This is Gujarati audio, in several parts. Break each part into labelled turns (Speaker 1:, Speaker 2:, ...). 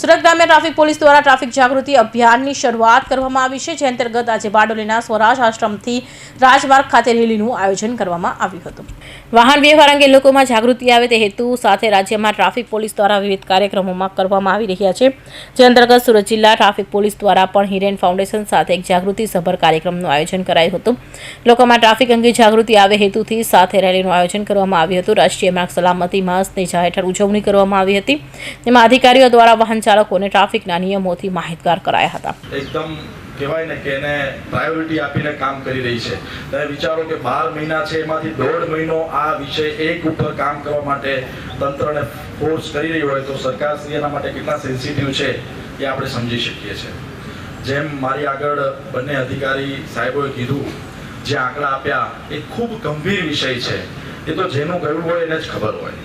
Speaker 1: સુરત ગ્રામ્ય ટ્રાફિક પોલીસ દ્વારા ટ્રાફિક જાગૃતિ અભિયાનની શરૂઆત કરવામાં આવી છે, જે અંતર્ગત આજે બારડોલીના સ્વરાજ આશ્રમથી રાજમાર્ગ ખાતે રેલીનું આયોજન કરવામાં આવ્યું હતું. વાહન વ્યવહાર અંગે લોકોમાં જાગૃતિ આવે તે હેતુ સાથે રાજ્યમાં ટ્રાફિક પોલીસ દ્વારા વિવિધ કાર્યક્રમોમાં કરવામાં આવી રહ્યા છે. જે અંતર્ગત સુરત જિલ્લા ટ્રાફિક પોલીસ દ્વારા પણ હિરેન ફાઉન્ડેશન સાથે એક જાગૃતિ સભર કાર્યક્રમનું આયોજન કરાયું હતું. લોકોમાં ટ્રાફિક અંગે જાગૃતિ આવે હેતુથી સાથે રેલીનું આયોજન કરવામાં આવ્યું હતું. રાષ્ટ્રીય માર્ગ સલામતી માસ જાહેર હેઠળ ઉજવણી કરવામાં આવી હતી. તેમાં અધિકારીઓ દ્વારા વાહન ચાલકોને ટ્રાફિકના નિયમોથી માહિતગાર કરાયા હતા.
Speaker 2: એકદમ કહેવાય ને કે એને પ્રાયોરિટી આપીને કામ કરી રહી છે. તમે વિચારો કે બાર મહિના છે, એમાંથી દોઢ મહિનો આ વિષય એક ઉપર કામ કરવા માટે તંત્રને ફોર્સ કરી રહ્યું હોય તો સરકાર શ્રી એના માટે કેટલા સેન્સિટિવ છે એ આપણે સમજી શકીએ છીએ. જેમ મારી આગળ બંને અધિકારી સાહેબોએ કીધું, જે આંકડા આપ્યા, એ ખૂબ ગંભીર વિષય છે. એ તો જેનું ગયું હોય એને જ ખબર હોય.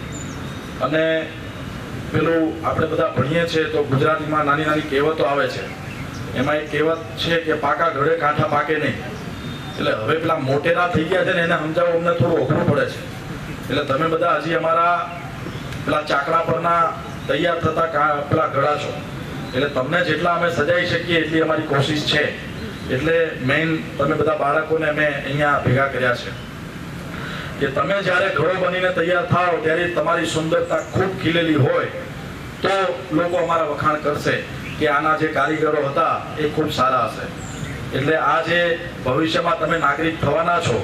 Speaker 2: અને પેલું આપણે બધા ભણીએ છીએ તો ગુજરાતીમાં નાની નાની કહેવતો આવે છે. એમાં એક કહેવત છે કે પાકા ઘડે કાંઠા પાકે નહીં. એટલે હવે પેલા મોટેરા થઈ ગયા છે ને એને સમજાવવા અમને થોડું અઘરું પડે છે. એટલે તમે બધા હજી અમારા પેલા ચાકડા પરના તૈયાર થતા પેલા ઘડા છો. એટલે તમને જેટલા અમે સજાઈ શકીએ એટલી અમારી કોશિશ છે. એટલે મેઇન તમે બધા બાળકોને અમે અહીંયા ભેગા કર્યા છે. કે તમે જ્યારે ઘડો બનીને તૈયાર થાઓ ત્યારે તમારી સુંદરતા ખૂબ ખીલેલી હોય, તો લોકો અમારા વખાણ કરશે કે આના જે કારીગરો હતા એ ખૂબ સારા હશે. એટલે આ જે ભવિષ્યમાં તમે નાગરિક થવાના છો,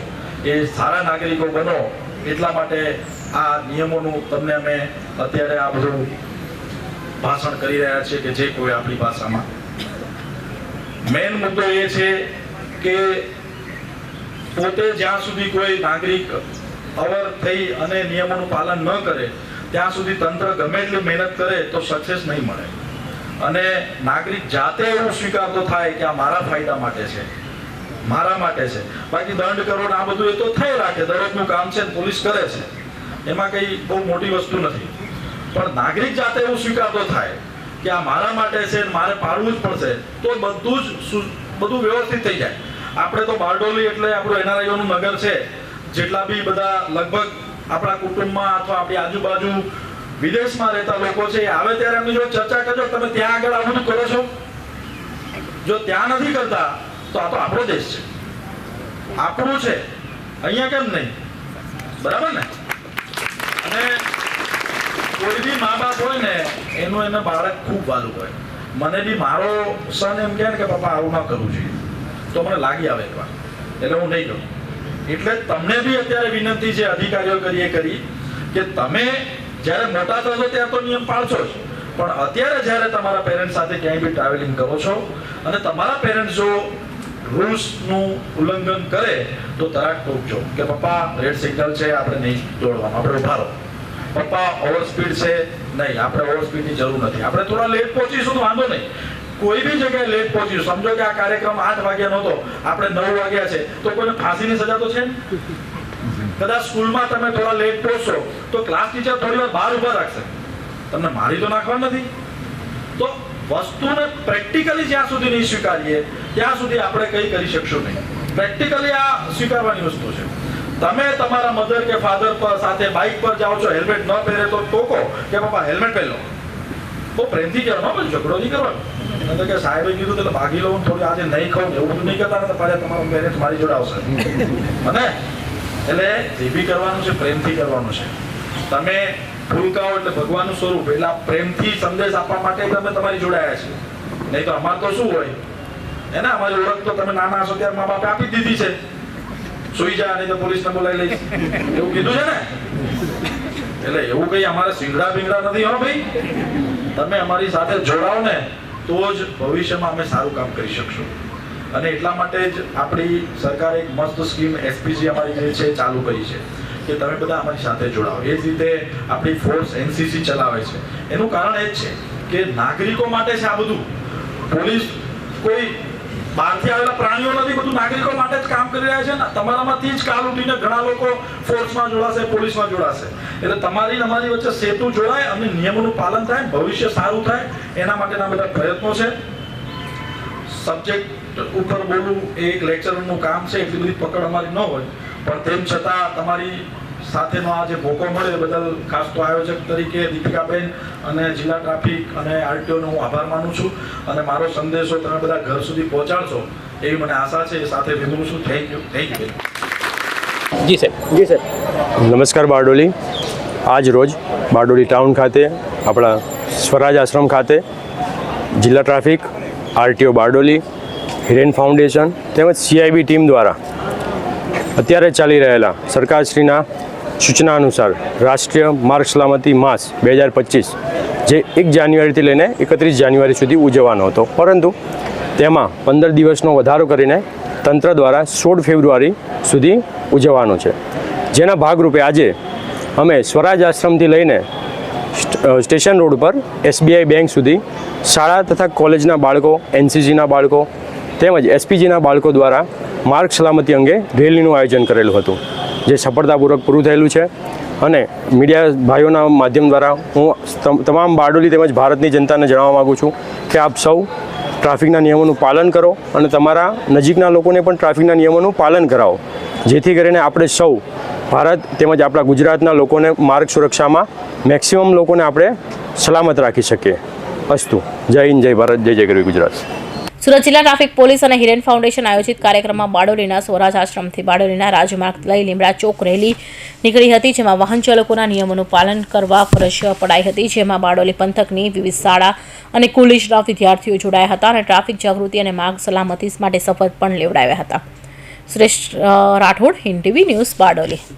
Speaker 2: એ સારા નાગરિકો બનો એટલા માટે આ નિયમોનું તમને અમે અત્યારે આ બધું ભાષણ કરી રહ્યા છીએ કે જે કોઈ આપણી ભાષામાં. મેઇન મુદ્દો એ છે કે પોતે જ્યાં સુધી કોઈ નાગરિક અવર થઈ અને નિયમોનું પાલન ન કરે, ત્યાં સુધી તંત્ર ગમે એટલી મહેનત કરે તો સક્સેસ નહીં મળે. અને નાગરિક જાતે એવું સ્વીકારતો થાય કે આ મારા ફાયદા માટે છે, મારા માટે છે. બાકી દંડ કરો આ બધું એ તો થઈ રાખે, દરેકનું કામ છે, પોલીસ કરે છે. એમાં કઈ બહુ મોટી વસ્તુ નથી. પણ નાગરિક જાતે એવું સ્વીકારતો થાય કે આ મારા માટે છે મારે પાડવું જ પડશે, તો બધું જ બધું વ્યવસ્થિત થઈ જાય. આપણે તો બારડોલી એટલે આપણું એનઆરઆઈઓનું નગર છે. જેટલા બી બધા લગભગ આપણા કુટુંબમાં અથવા આપણી આજુબાજુ વિદેશમાં રહેતા લોકો છે આવે ત્યારે એમની જોડે ચર્ચા કરજો. તમે ત્યાં આગળ આ કરો છો. જો ત્યાં નથી કરતા, તો આ તો આપણો દેશ છે. આપણું છે. અહીંયા કેમ નહીં? બરાબર ને? અને કોઈ બી મા બાપ હોય ને, એનું એને બાળક ખૂબ વાલું હોય. મને બી મારો સન એમ કહે ને કે, પપ્પા, આવું ના કરવું જોઈએ. તો મને લાગી આવે એકવાર એટલે હું નહીં કરું. એટલે તમને બી અત્યારે વિનંતી છે, અધિકારીઓ કરીએ, કરી, કે તમે જ્યારે મોટા થશો ત્યારે તો નિયમ પાળશો જ. પણ અત્યારે જ્યારે તમારા પેરેન્ટ્સ સાથે ક્યાંય બી ટ્રાવેલિંગ કરો છો અને તમારા પેરેન્ટ્સ જો રૂલ્સનું ઉલ્લંઘન કરે, તો તરાક ટોકજો કે પપ્પા રેડ સિગ્નલ છે, આપણે નહીં દોડવાનું. આપણે ઊભા રહો. પપ્પા ઓવર સ્પીડ છે? નહીં. આપણે ઓવર સ્પીડની જરૂર નથી. આપણે થોડા લેટ પહોંચીશું તો વાંધો નહીં. કોઈ બી જગ્યાએ લેટ પહોંચ્યું. સમજો કે આ કાર્યક્રમ આઠ વાગ્યાનો હતો. આપણે નવ વાગ્યા છે. તો કોઈને ફાંસીની સજા તો છે? કદાચ સ્કૂલમાં તમે થોડા લેટ પહોંચશો, તો ક્લાસ ટીચર થોડી વાર બહાર ઊભા રાખશે. તમને મારી તો નાખવા નથી. તો વસ્તુને પ્રેક્ટિકલી જ્યાં સુધી નહીં સ્વીકારીએ, ત્યાં સુધી આપણે કંઈ કરી શકશું નહીં. પ્રેક્ટિકલી આ સ્વીકારવાની વસ્તુ છે. તમે તમારા મધર કે ફાધર પર સાથે બાઇક પર જાઓ છો, હેલ્મેટ ન પહેરે તો ટોકો કે, પપ્પા, હેલ્મેટ પહેરો બહુ પ્રેમથી કહેવાનો પણ ઝઘડો નહીં કરવાનો. તો કે સાહેબે કીધું એટલે ભાગી લઉં થોડી આજે નહીં ખાઉં એવું નહીં કરતા ને તો પાછા તમારો મેરેજ મારી જોડે આવશે. અને એટલે જે બી કરવાનું છે, પ્રેમથી કરવાનું છે. તમે ફૂલકાઓ એટલે ભગવાનનું સ્વરૂપ, એટલે આ પ્રેમથી સંદેશ આપવા માટે તમે તમારી જોડાયા છે. નહીં તો અમારે તો શું હોય? એને અમારી ઓળખ તો તમે નાના હશો ત્યારે મા બાપે આપી દીધી છે. સુઈ જા, નહીં તો પોલીસને બોલાવી લઈશ. એવું કીધું છે ને? એટલે એવું કઈ અમારે સિંગડા બિંગડા નથી, હો ભાઈ. તમે અમારી સાથે જોડાઓ ને તો જ ભવિષ્યમાં અમે સારું કામ કરી શકશું. અને એટલા માટે જ આપણી સરકારે એક મસ્ત સ્કીમ એસપીસી અમારી જે છે ચાલુ કરી છે, કે તમે બધા અમારી સાથે જોડાઓ. એ જ રીતે આપણી ફોર્સ એનસીસી ચલાવે છે. એનું કારણ એ જ છે કે નાગરિકો માટે છે આ બધું. પોલીસ કોઈ બહારથી આવેલા પ્રાણીઓ નથી, બધું નાગરિકો કરી રહ્યા છે ને તમારામાંથી જ કાલ ઉઠીને ઘણા લોકો ફોર્સમાં જોડાશે, પોલીસમાં જોડાશે. એટલે તમારી અમારી વચ્ચે સેતુ જોડાય, અને નિયમોનું પાલન થાય, ભવિષ્ય સારું થાય, એના માટેના બધા પ્રયત્નો છે. સબ્જેક્ટ ઉપર બોલવું એ એક લેક્ચરનું કામ છે, એટલી બધી પકડ અમારી ન હોય. પણ તેમ છતાં તમારી સાથેનો આ જે મોકો મળ્યો બદલ ખાસ તો આયોજક તરીકે દીપિકાબેન અને જિલ્લા ટ્રાફિક અને આરટીઓનો હું આભાર માનું છું અને મારો સંદેશો તમે બધા ઘર સુધી પહોંચાડશો એવી મને આશા છે. એ સાથે વિનવું છું. Thank you thank you
Speaker 3: ji સાહેબ
Speaker 4: જી સર.
Speaker 5: નમસ્કાર બારડોલી. આજ રોજ બારડોલી ટાઉન ખાતે આપણા સ્વરાજ આશ્રમ ખાતે જિલ્લા traffic RTO Bardoli Hiren foundation તેમજ સીઆઈબી ટીમ દ્વારા અત્યારે ચાલી રહેલા સરકારશ્રીના સૂચના અનુસાર રાષ્ટ્રીય માર્ગ સલામતી માસ બે હજાર પચીસ, જે એક જાન્યુઆરીથી લઈને એકત્રીસ જાન્યુઆરી સુધી ઉજવવાનો હતો. પરંતુ તેમાં પંદર દિવસનો વધારો કરીને તંત્ર દ્વારા સોળ ફેબ્રુઆરી સુધી ઉજવવાનો છે. જેના ભાગરૂપે આજે અમે સ્વરાજ આશ્રમથી લઈને સ્ટેશન રોડ પર એસબીઆઈ બેંક સુધી શાળા તથા કોલેજના બાળકો, એનસીસીના બાળકો તેમજ એસપીજીના બાળકો દ્વારા માર્ગ સલામતી અંગે રેલીનું આયોજન કરેલું હતું. જે સફળતાપૂર્વક પૂરું થયેલું છે. અને મીડિયા ભાઈઓના માધ્યમ દ્વારા હું તમ- તમામ બારડોલી તેમજ ભારતની જનતાને જણાવવા માગું છું કે આપ સૌ ટ્રાફિકના નિયમોનું પાલન કરો અને તમારા નજીકના લોકોને પણ ટ્રાફિકના નિયમોનું પાલન કરાવો. જેથી કરીને આપણે સૌ ભારત તેમજ આપણા ગુજરાતના લોકોને માર્ગ સુરક્ષામાં મેક્સિમમ લોકોને આપણે સલામત રાખી શકીએ. અસ્તુ. જય હિન્દ, જય ભારત, જય જય ગરવી ગુજરાત.
Speaker 1: સુરત જિલ્લા ટ્રાફિક પોલીસ અને હિરેન ફાઉન્ડેશન આયોજિત કાર્યક્રમમાં બારડોલીના સ્વરાજ આશ્રમથી બારડોલીના રાજમાર્ગ લઈ લીમડા ચોક રેલી નીકળી હતી, જેમાં વાહન ચાલકોના નિયમોનું પાલન કરવા ફરજ પડાઈ હતી, જેમાં બારડોલી પંથકની વિવિધ શાળા અને કોલેજના વિદ્યાર્થીઓ જોડાયા હતા અને ટ્રાફિક જાગૃતિ અને માર્ગ સલામતી માટે શપથ પણ લેવડાવ્યા હતા. Suresh Rathod, Hind TV news Bardoli.